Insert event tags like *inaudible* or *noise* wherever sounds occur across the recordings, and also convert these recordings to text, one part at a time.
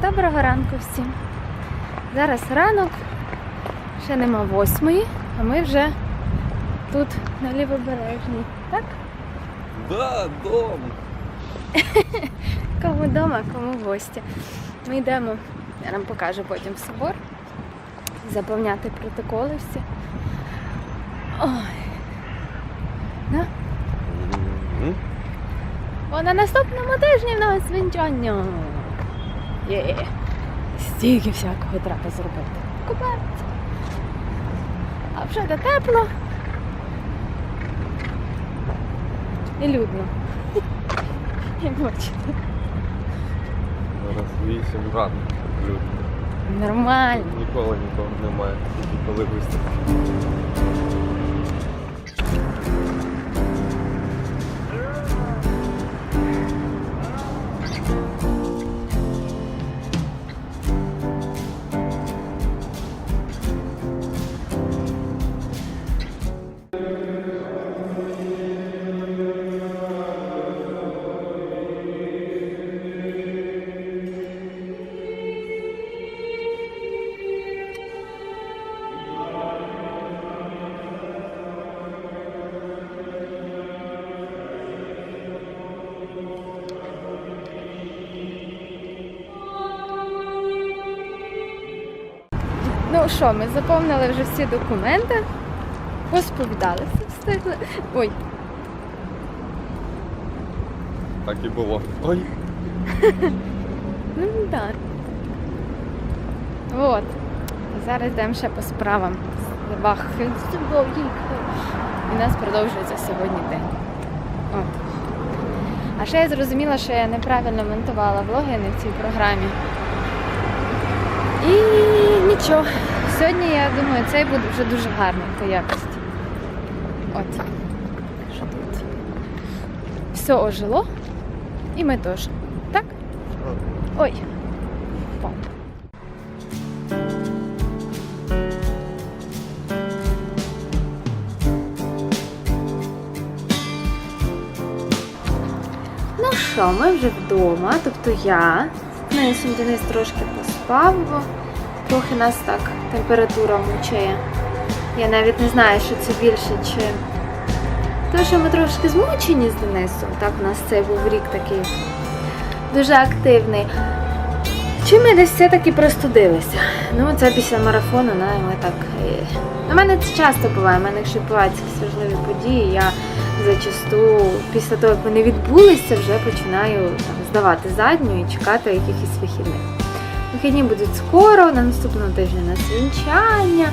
Доброго ранку всім. Зараз ранок, ще нема восьмої, а ми вже тут на лівобережній. Так? Да, дом. *laughs* Кому вдома, кому гості. Ми йдемо, я нам покажу потім в собор, заповняти протоколи всі. Ой. Да? Мгм. О, на наступному тижні в нас вінчання. Є. Стільки всякого треба зробити. Купатися. А вже де тепло. І людно. *laughs* Як бачите. Зараз 8 ранку. Люди. Нормально. Ніколи нікого немає, коли виставка. Ну що, ми заповнили вже всі документи, посповідалися, встигли. Ой, Так і було. Ой. ну так. От. Зараз йдемо ще по справам. Бах. І у нас продовжується сьогодні день. От. А ще я зрозуміла, що я неправильно монтувала влоги на цій програмі. І нічого. Сьогодні, я думаю, цей буде вже дуже гарний по якості. От. Що тут? Все ожило. І ми теж. Так? Ой. Ну що, ми вже вдома, тобто я. Денисом Денис трошки поспав, бо трохи нас так температура мучає. Я навіть не знаю, що це більше, чи те, що ми трошки змучені з Денисом. Так, у нас цей був рік такий дуже активний. Чи ми десь все-таки простудилися? Ну, це після марафону, ну, ми так. У мене це часто буває, у мене якщо відбуваються якісь важливі події, я зачасту після того, як вони відбулися, вже починаю там, здавати задню і чекати якихось вихідних. Вихідні будуть скоро, на наступному тижні у нас вінчання.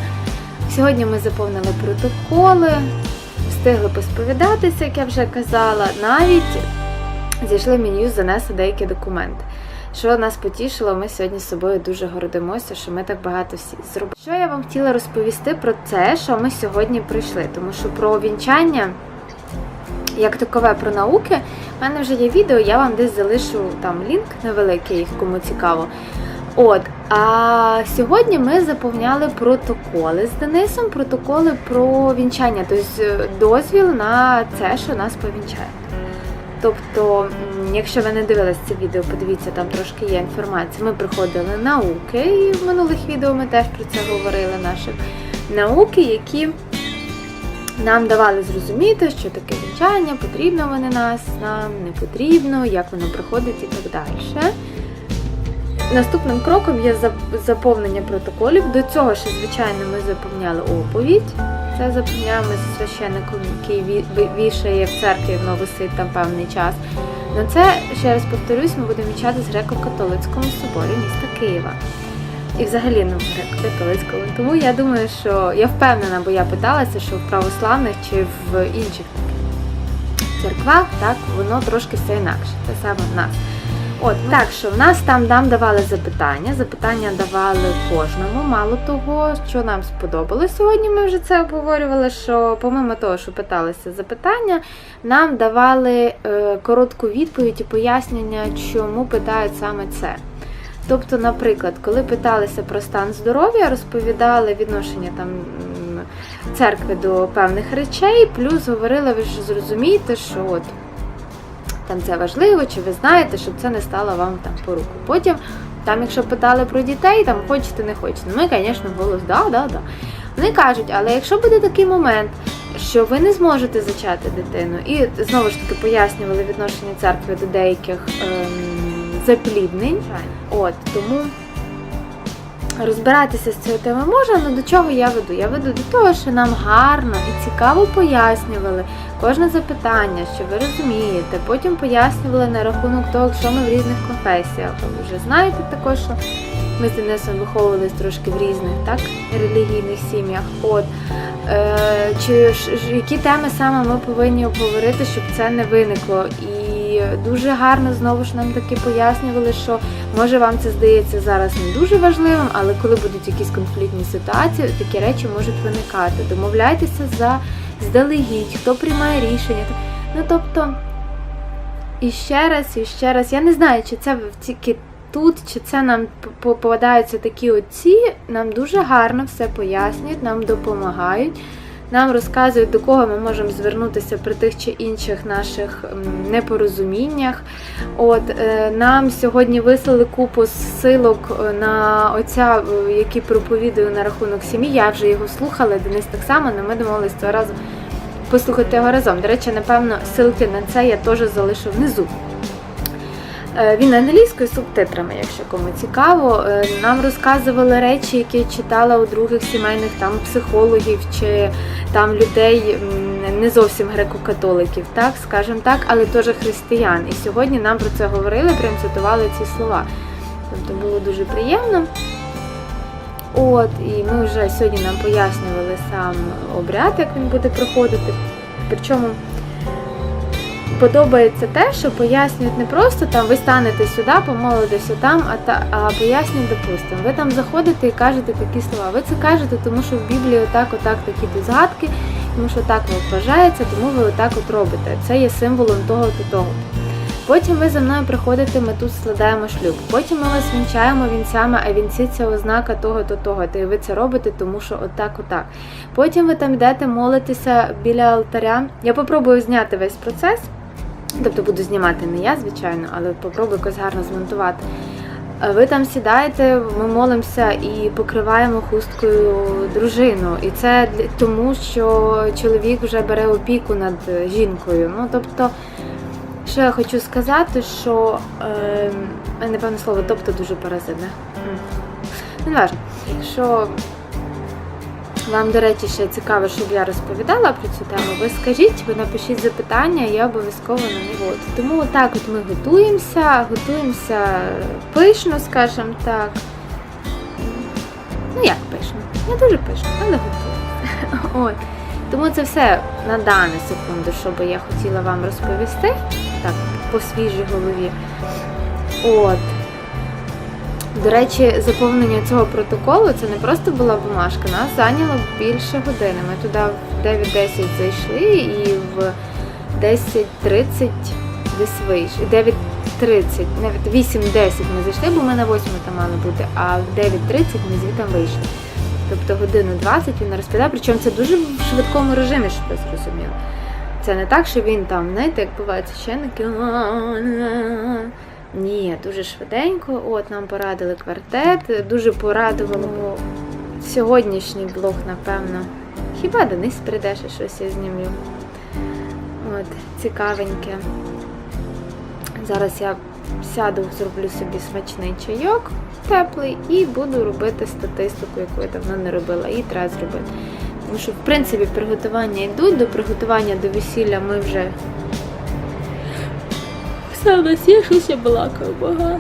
Сьогодні ми заповнили протоколи, встигли посповідатися, як я вже казала, навіть зійшли в меню занесли деякі документи. Що нас потішило, ми сьогодні з собою дуже гордимося, що ми так багато всі зробили. Що я вам хотіла розповісти про це, що ми сьогодні прийшли, тому що про вінчання, як такове про науки, в мене вже є відео, я вам десь залишу там лінк невеликий, кому цікаво. От, а сьогодні ми заповняли протоколи з Денисом, протоколи про вінчання, тобто дозвіл на це, що нас повінчають. Тобто, якщо ви не дивились це відео, подивіться, там трошки є інформація. Ми приходили науки, і в минулих відео ми теж про це говорили наші науки, які нам давали зрозуміти, що таке вінчання, потрібно вони нас, нам не потрібно, як воно проходить і так далі. Наступним кроком є заповнення протоколів. До цього ще, звичайно, ми заповняли оповідь. Це заповняємо зі священником, який ві- ві- вішає в церкві, воно висить там певний час. Ну це, ще раз повторюсь, ми будемо вічати з греко-католицькому соборі міста Києва. І взагалі ну, греко-католицькому. Тому я думаю, що я впевнена, бо я питалася, що в православних чи в інших церквах так воно трошки все інакше. Це саме в нас. От так що в нас там нам давали запитання. Запитання давали кожному. Мало того, що нам сподобалось сьогодні. Ми вже це обговорювали. Що помимо того, що питалися запитання, нам давали е, коротку відповідь і пояснення, чому питають саме це. Тобто, наприклад, коли питалися про стан здоров'я, розповідали відношення там церкви до певних речей, плюс говорили, ви ж зрозумієте, що от там це важливо, чи ви знаєте, щоб це не стало вам там по руку. Потім Там, якщо питали про дітей, там хочете, не хочете. Ми, звісно, голос, да, да, да. Вони кажуть, але якщо буде такий момент, що ви не зможете зачати дитину, і знову ж таки пояснювали відношення церкви до деяких ем, запліднень. От тому розбиратися з цією темою можна, але до чого я веду? Я веду до того, що нам гарно і цікаво пояснювали кожне запитання, що ви розумієте. Потім пояснювали на рахунок того, що ми в різних конфесіях. Ви вже знаєте також, що ми з Денисом виховувалися трошки в різних так, релігійних сім'ях. От е, чи які теми саме ми повинні обговорити, щоб це не виникло. І дуже гарно знову ж нам таки пояснювали, що може вам це здається зараз не дуже важливим, але коли будуть якісь конфліктні ситуації, такі речі можуть виникати. Домовляйтеся за здалегідь, хто приймає рішення. Ну тобто, і ще раз, і ще раз, я не знаю, чи це тільки тут, чи це нам попадаються такі отці, нам дуже гарно все пояснюють, нам допомагають. Нам розказують, до кого ми можемо звернутися при тих чи інших наших непорозуміннях. От е, нам сьогодні вислали купу ссилок е, на отця, е, який проповідує на рахунок сім'ї. Я вже його слухала, Денис так само, але ми домовилися цього разу послухати його разом. До речі, напевно, ссылки на це я теж залишу внизу. Е, Він англійською субтитрами, якщо кому цікаво. Е, Нам розказували речі, які читала у других сімейних там психологів чи там людей не зовсім греко-католиків, так скажімо так, але теж християн. І сьогодні нам про це говорили, прям цитували ці слова. Тобто було дуже приємно. От, і ми вже сьогодні нам пояснювали сам обряд, як він буде проходити. Причому подобається те, що пояснюють не просто там ви станете сюди, помолитеся там, а та а пояснюють, допустимо, ви там заходите і кажете такі слова. Ви це кажете, тому що в Біблії отак, отак такі то згадки, тому що так от вважається, тому ви отак от робите. Це є символом того то того. Потім ви за мною приходите, ми тут складаємо шлюб. Потім ми вас вінчаємо вінцями, а вінці це ознака того то того. Та й ви це робите, тому що отак, отак. Потім ви там йдете молитися біля алтаря. Я попробую зняти весь процес. Тобто буду знімати не я, звичайно, але попробую якось гарно змонтувати. Е, Ви там сідаєте, ми молимося і покриваємо хусткою дружину. І це тому, що чоловік вже бере опіку над жінкою. Ну тобто, що я хочу сказати, що е, напевно слово тобто дуже паразитне. Ну, не важно. Якщо вам, до речі, ще цікаво, щоб я розповідала про цю тему, ви скажіть, ви напишіть запитання, я обов'язково на от. Тому отак от ми готуємося, готуємося пишно, скажімо так. Ну як пишно? Не дуже пишно, але готуємося. От. Тому це все на дану секунду, що би я хотіла вам розповісти, так, по свіжій голові. От. До речі, заповнення цього протоколу це не просто була бумажка, нас зайняло більше години. Ми туди в 9.10 зайшли і в 10.30 десь вийшли. 9.30, навіть 8.10 ми зайшли, бо ми на 8 там мали бути, а в 9.30 ми звідти вийшли. Тобто годину 20 він розповідав, причому це дуже в швидкому режимі, щоб ви зрозуміли. Це не так, що він там, знаєте, як буває священники. Ні, дуже швиденько. От нам порадили квартет, дуже порадувало сьогоднішній блог, напевно. Хіба Денис прийде, ще щось я знімлю. От, цікавеньке. Зараз я сяду, зроблю собі смачний чайок теплий і буду робити статистику, яку я давно не робила, і треба зробити. Тому що, в принципі, приготування йдуть, до приготування до весілля ми вже все у нас є, щось я багато.